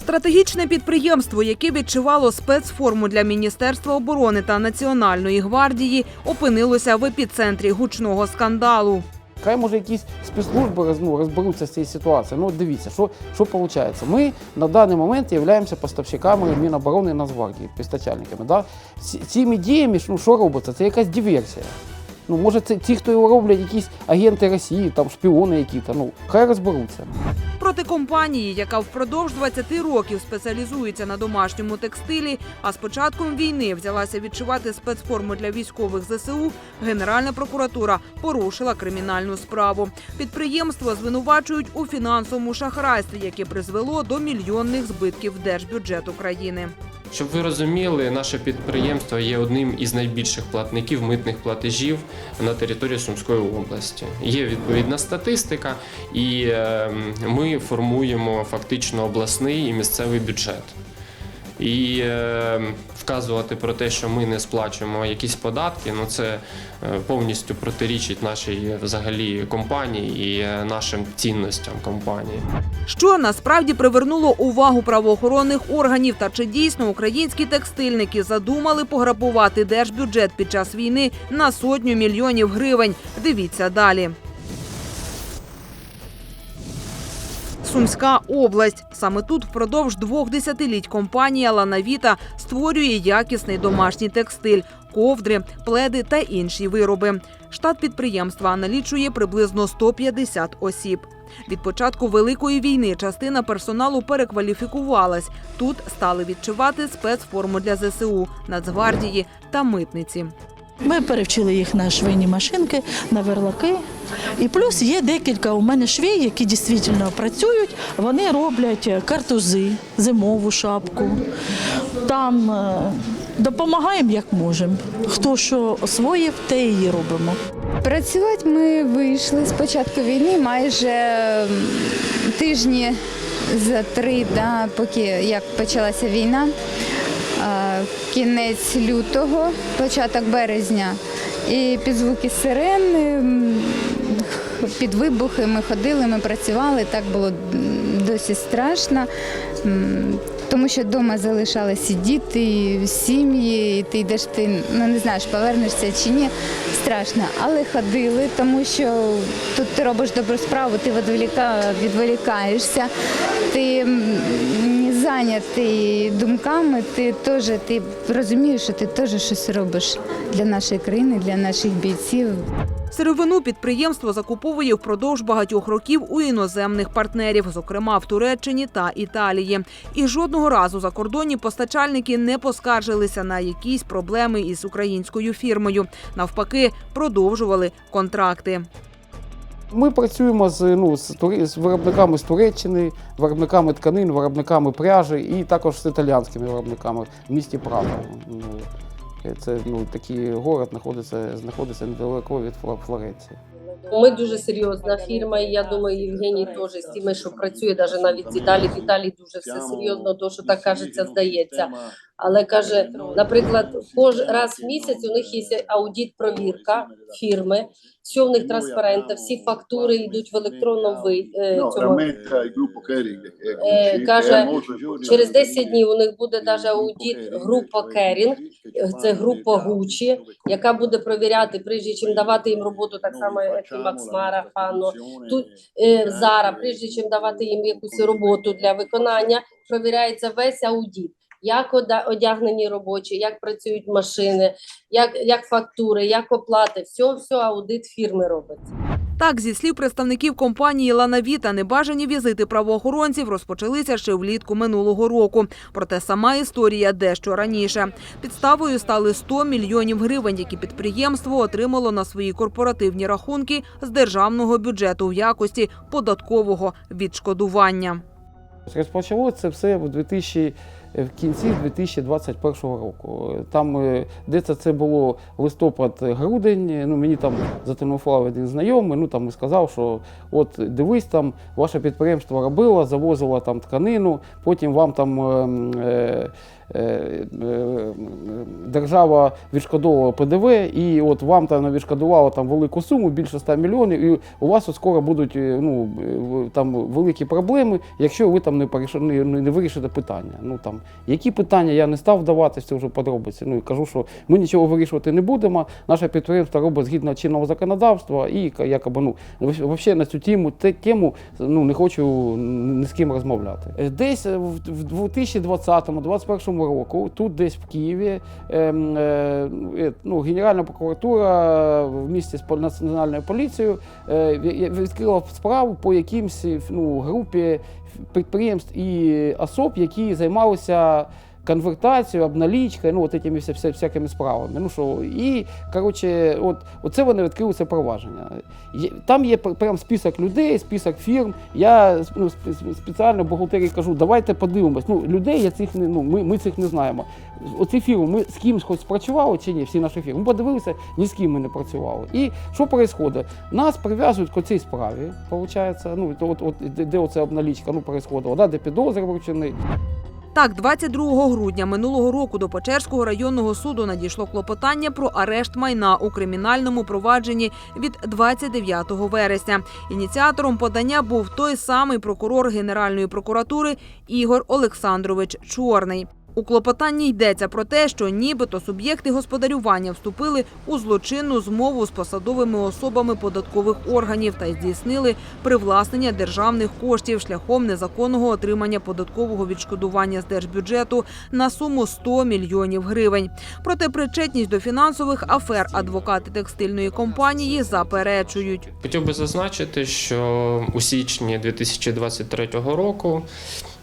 Стратегічне підприємство, яке відчувало спецформу для Міністерства оборони та Національної гвардії, опинилося в епіцентрі гучного скандалу. Хай може якісь спецслужби ну, розберуться з цією ситуацією. Ну дивіться, що, що виходить. Ми на даний момент являємося поставщиками Міноборони і Нацгвардії, постачальниками. Да? Цими діями ну, що робиться? Це якась диверсія. Ну, може, це ті, хто його роблять, якісь агенти Росії, там шпіони які-то. Ну, хай розберуться. Проти компанії, яка впродовж 20 років спеціалізується на домашньому текстилі, а з початком війни взялася відчувати спецформу для військових ЗСУ, Генеральна прокуратура порушила кримінальну справу. Підприємство звинувачують у фінансовому шахрайстві, яке призвело до мільйонних збитків в держбюджет України. Щоб ви розуміли, наше підприємство є одним із найбільших платників митних платежів на території Сумської області. Є відповідна статистика, і е, ми формуємо фактично обласний і місцевий бюджет. І е, вказувати про те, що ми не сплачуємо якісь податки, ну це е, повністю протирічить нашій взагалі компанії і е, нашим цінностям компанії. Що насправді привернуло увагу правоохоронних органів та чи дійсно українські текстильники задумали пограбувати держбюджет під час війни на сотню мільйонів гривень? Дивіться далі. Сумська область. Саме тут впродовж двох десятиліть компанія Ланавіта створює якісний домашній текстиль, ковдри, пледи та інші вироби. Штат підприємства налічує приблизно 150 осіб. Від початку великої війни частина персоналу перекваліфікувалась. Тут стали відчувати спецформу для ЗСУ, Нацгвардії та митниці. Ми перевчили їх на швейні машинки, на верлаки. І плюс є декілька у мене швей, які дійсно працюють. Вони роблять картузи, зимову шапку. Там е, допомагаємо як можемо. Хто що освоїв, те і робимо. Працювати ми вийшли з початку війни майже тижні за три, да, поки як почалася війна. Кінець лютого, початок березня. І під звуки сирен, під вибухи ми ходили, ми працювали, так було досі страшно. Тому що вдома залишалися діти, сім'ї, і ти йдеш, ти ну не знаєш, повернешся чи ні. Страшно, але ходили, тому що тут ти робиш добру справу, ти відволіка, відволікаєшся, ти зайнятий думками, ти теж ти розумієш, що ти теж щось робиш для нашої країни, для наших бійців. Сировину підприємство закуповує впродовж багатьох років у іноземних партнерів, зокрема в Туреччині та Італії. І жодного разу закордонні постачальники не поскаржилися на якісь проблеми із українською фірмою. Навпаки, продовжували контракти. Ми працюємо з, ну, з, з виробниками з Туреччини, виробниками тканин, виробниками пряжі і також з італіянськими виробниками в місті Прага. Ну, це ну, такий город знаходиться, знаходиться недалеко від Флоренції. Ми дуже серйозна фірма, і я думаю, Євгеній теж з тими, що працює, навіть навіть з Італії. В Італії дуже все серйозно, то що так кажеться, здається. Але каже, наприклад, кожен раз в місяць у них є аудит, провірка фірми, все в них транспарентно, всі фактури йдуть в електронному ви е, цьому. è Eh, Gucci, каже. Через 10 днів у них буде навіть аудит група Керінг, це група Гучі, яка буде провіряти, прежде чим давати їм роботу, так само як і Максмара, Фано. Тут е, Зара, прежде чим давати їм якусь роботу для виконання, провіряється весь аудит. Як ода- одягнені робочі, як працюють машини, як, як фактури, як оплати, все, все аудит фірми робиться. Так, зі слів представників компанії Ланавіта, небажані візити правоохоронців розпочалися ще влітку минулого року. Проте сама історія дещо раніше. Підставою стали 100 мільйонів гривень, які підприємство отримало на свої корпоративні рахунки з державного бюджету в якості податкового відшкодування. Розпочалося це все в 2000, в кінці 2021 року. Там е, де це, це було листопад-грудень. Ну мені там зателефонував один знайомий. Ну там і сказав, що от дивись, там ваше підприємство робило, завозило там тканину, потім вам там е, е, е, е, держава відшкодовувала ПДВ, і от вам там відшкодувала там велику суму, більше 100 мільйонів, і у вас от скоро будуть е, ну, е, там великі проблеми, якщо ви там не, не не вирішите питання. Ну, там, які питання я не став вдаватися, вже подробиці. Ну, і кажу, що ми нічого вирішувати не будемо. Наше підприємство робить згідно чинного законодавства і якоби, ну, взагалі на цю тему, те- тему ну, не хочу ні з ким розмовляти. Е, Десь е, в в 2020-2021 року, тут десь в Києві, ем, е, е, ну, Генеральна прокуратура в місті з національною поліцією е, відкрила справу по якимсь ну, групі підприємств і особ, які займалися конвертацією, обналічкою, ну, от этими вся, вся, всякими справами. Ну, що, і, коротше, от, оце вони відкрили це провадження. Там є пр- прям список людей, список фірм. Я ну, спеціально бухгалтерії кажу, давайте подивимось. Ну, людей я цих не, ну, ми, ми цих не знаємо. Оці фірми, ми з кимось хоч спрацювали чи ні, всі наші фірми. Ми подивилися, ні з ким ми не працювали. І що відбувається? Нас прив'язують к цій справі, виходить, ну, от, от, де, оця обналічка ну, происходила, да, де підозри вручений. Так, 22 грудня минулого року до Печерського районного суду надійшло клопотання про арешт майна у кримінальному провадженні від 29 вересня. Ініціатором подання був той самий прокурор Генеральної прокуратури Ігор Олександрович Чорний. У клопотанні йдеться про те, що нібито суб'єкти господарювання вступили у злочинну змову з посадовими особами податкових органів та здійснили привласнення державних коштів шляхом незаконного отримання податкового відшкодування з держбюджету на суму 100 мільйонів гривень. Проте причетність до фінансових афер адвокати текстильної компанії заперечують. Хотів би зазначити, що у січні 2023 року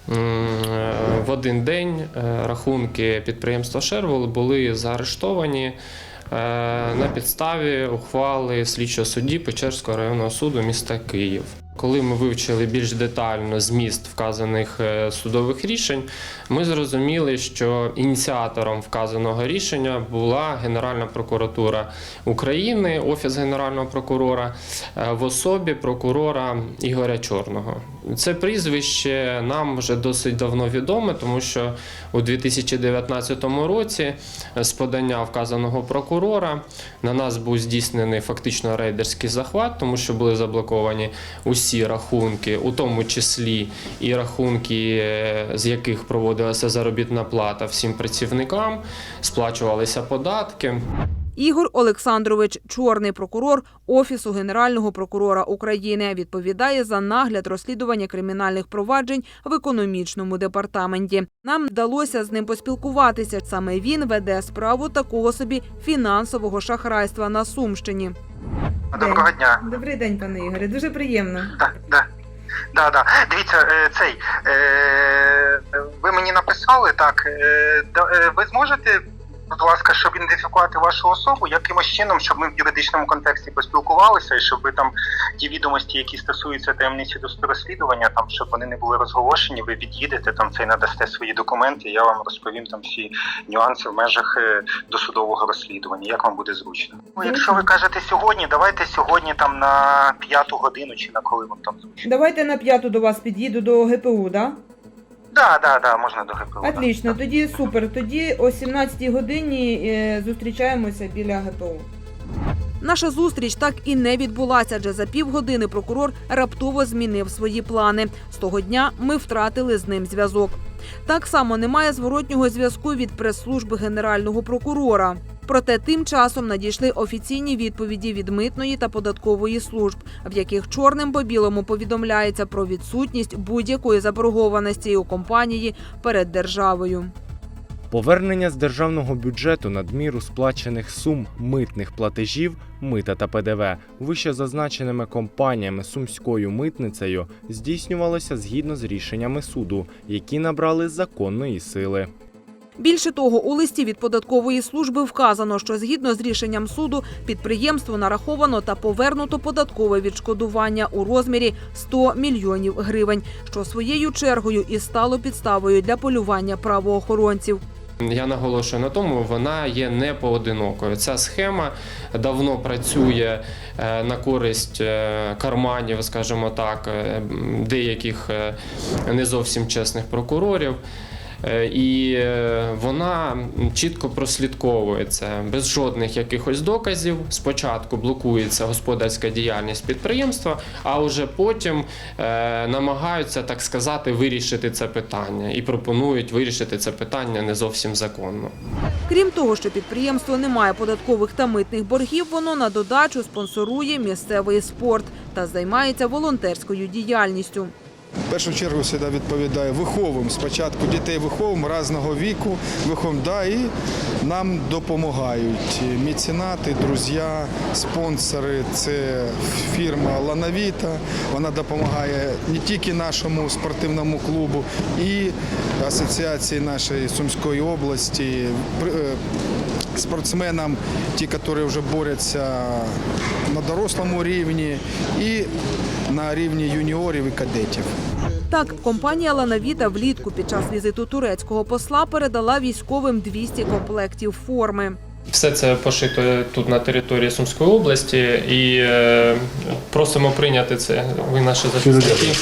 в один день е, рахунки підприємства Шервол були заарештовані е, на підставі ухвали слідчого судді Печерського районного суду міста Київ. Коли ми вивчили більш детально зміст вказаних е, судових рішень, ми зрозуміли, що ініціатором вказаного рішення була Генеральна прокуратура України, Офіс Генерального прокурора е, в особі прокурора Ігоря Чорного. Це прізвище нам вже досить давно відоме, тому що у 2019 році з подання вказаного прокурора на нас був здійснений фактично рейдерський захват, тому що були заблоковані усі рахунки, у тому числі і рахунки, е, з яких проводилася заробітна плата всім працівникам, сплачувалися податки. Ігор Олександрович, чорний прокурор Офісу Генерального прокурора України, відповідає за нагляд розслідування кримінальних проваджень в економічному департаменті. Нам вдалося з ним поспілкуватися. Саме він веде справу такого собі фінансового шахрайства на Сумщині. Доброго дня. Добрий день, пане Ігоре. Дуже приємно. Да, да. Да, да. Дивіться, е, цей е, ви мені написали так. Е, ви зможете, будь ласка, щоб ідентифікувати вашу особу якимось чином, щоб ми в юридичному контексті поспілкувалися, і щоб ви там ті відомості, які стосуються таємниці до розслідування, там щоб вони не були розголошені, ви від'їдете там це і надасте свої документи. Я вам розповім там всі нюанси в межах е, досудового розслідування. Як вам буде зручно? Ну, якщо ви кажете сьогодні, давайте сьогодні там на п'яту годину чи на коли вам там зручно. Давайте на п'яту до вас під'їду до ГПУ, да? Да, да, да, можна до ГПУ. да. Отлично, тоді супер. Тоді о 17 годині е, зустрічаємося біля ГПУ. Наша зустріч так і не відбулася, адже за півгодини прокурор раптово змінив свої плани. З того дня ми втратили з ним зв'язок. Так само немає зворотнього зв'язку від прес-служби генерального прокурора. Проте тим часом надійшли офіційні відповіді від митної та податкової служб, в яких чорним по білому повідомляється про відсутність будь-якої заборгованості у компанії перед державою. Повернення з державного бюджету надміру сплачених сум митних платежів, мита та ПДВ вище зазначеними компаніями сумською митницею здійснювалося згідно з рішеннями суду, які набрали законної сили. Більше того, у листі від податкової служби вказано, що згідно з рішенням суду підприємству нараховано та повернуто податкове відшкодування у розмірі 100 мільйонів гривень, що своєю чергою і стало підставою для полювання правоохоронців. Я наголошую на тому, вона є не поодинокою. Ця схема давно працює е, на користь е, карманів, скажімо так, е, деяких не зовсім чесних прокурорів. Е, І е, вона чітко прослідковується без жодних якихось доказів. Спочатку блокується господарська діяльність підприємства, а вже потім е, намагаються, так сказати, вирішити це питання і пропонують вирішити це питання не зовсім законно. Крім того, що підприємство не має податкових та митних боргів, воно на додачу спонсорує місцевий спорт та займається волонтерською діяльністю. В першу чергу сюди відповідає виховуємо. Спочатку дітей виховуємо різного віку, виховуємо, да, і нам допомагають меценати, друзі, спонсори. Це фірма Лановіта. Вона допомагає не тільки нашому спортивному клубу, і асоціації нашої Сумської області. Спортсменам, ті, які вже борються на дорослому рівні і на рівні юніорів і кадетів. Так, компанія Ланавіта влітку під час візиту турецького посла передала військовим 200 комплектів форми. Все це пошито тут на території Сумської області і е, просимо прийняти це. Ви наші захисники.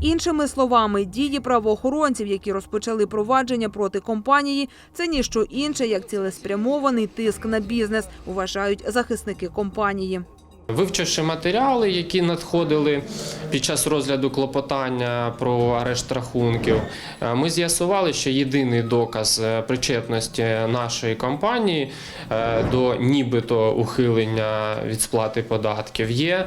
Іншими словами, дії правоохоронців, які розпочали провадження проти компанії, це ніщо інше, як цілеспрямований тиск на бізнес, вважають захисники компанії. Вивчивши матеріали, які надходили під час розгляду клопотання про арешт рахунків, е, ми з'ясували, що єдиний доказ е, причетності нашої компанії е, до нібито ухилення від сплати податків є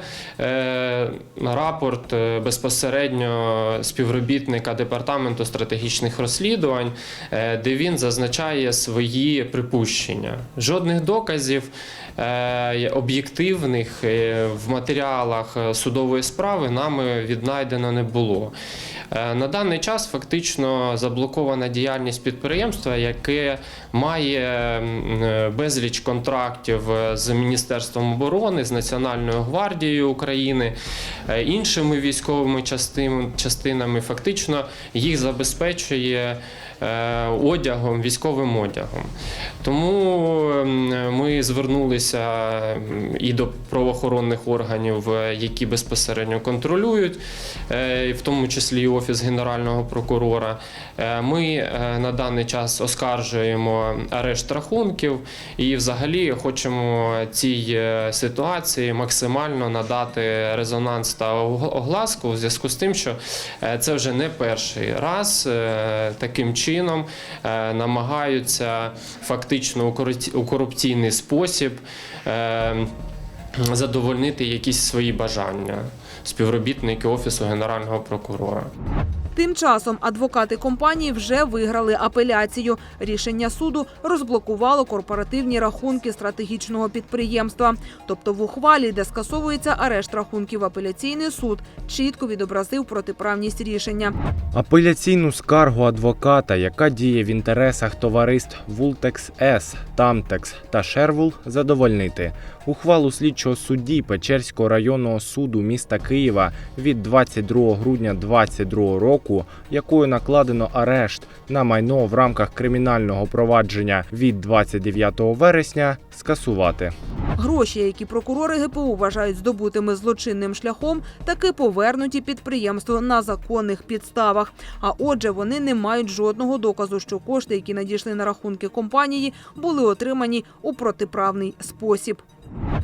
рапорт безпосередньо співробітника департаменту стратегічних розслідувань, де він зазначає свої припущення. Жодних доказів об'єктивних е, в матеріалах е, судової справи нами віднайдено не було. Е, На даний час фактично заблокована діяльність підприємства, яке має е, безліч контрактів е, з Міністерством оборони, з Національною гвардією України, е, іншими військовими частин- частинами. Фактично їх забезпечує е, одягом, військовим одягом. Тому ми звернулися і до правоохоронних органів, е, які безпосередньо контролюють, е, в тому числі і Офіс Генерального прокурора. Е, Ми е, на даний час оскаржуємо арешт рахунків і взагалі хочемо цій е, ситуації максимально надати резонанс та огласку у зв'язку з тим, що е, це вже не перший раз е, таким чином е, намагаються фактично у корупційний спосіб е, задовольнити якісь свої бажання співробітники Офісу Генерального прокурора. Тим часом адвокати компанії вже виграли апеляцію. Рішення суду розблокувало корпоративні рахунки стратегічного підприємства. Тобто в ухвалі, де скасовується арешт рахунків, апеляційний суд чітко відобразив протиправність рішення. Апеляційну скаргу адвоката, яка діє в інтересах товариств Вултекс С, Тамтекс та Шервул, задовольнити. Ухвалу слідчого судді Печерського районного суду міста Києва від 22 грудня 2022 року, якою накладено арешт на майно в рамках кримінального провадження від 29 вересня, скасувати. Гроші, які прокурори ГПУ вважають здобутими злочинним шляхом, таки повернуті підприємству на законних підставах. А отже, вони не мають жодного доказу, що кошти, які надійшли на рахунки компанії, були отримані у протиправний спосіб.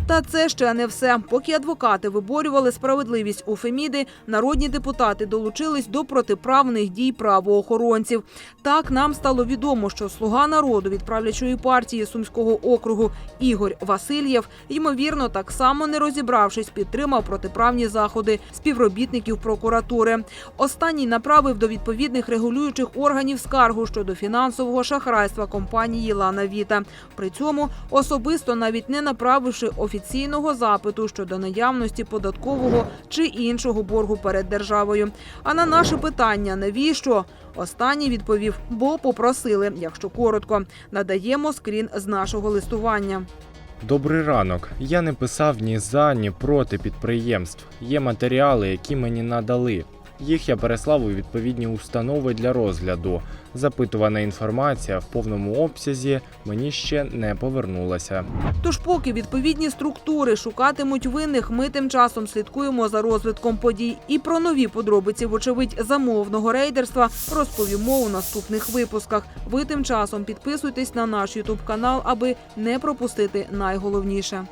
Та це ще не все. Поки адвокати виборювали справедливість у Феміди, народні депутати долучились до протиправних дій правоохоронців. Так нам стало відомо, що слуга народу від правлячої партії Сумського округу Ігор Васильєв, ймовірно, так само не розібравшись, підтримав протиправні заходи співробітників прокуратури. Останній направив до відповідних регулюючих органів скаргу щодо фінансового шахрайства компанії Лана Віта. При цьому особисто навіть не направивши офіційного запиту щодо наявності податкового чи іншого боргу перед державою. А на наше питання, навіщо? Останній відповів, бо попросили, якщо коротко, надаємо скрін з нашого листування. Добрий ранок. Я не писав ні за, ні проти підприємств. Є матеріали, які мені надали. Їх я переслав у відповідні установи для розгляду. Запитувана інформація в повному обсязі мені ще не повернулася. Тож, поки відповідні структури шукатимуть винних, ми тим часом слідкуємо за розвитком подій. І про нові подробиці, вочевидь, замовного рейдерства розповімо у наступних випусках. Ви тим часом підписуйтесь на наш ютуб канал, аби не пропустити найголовніше.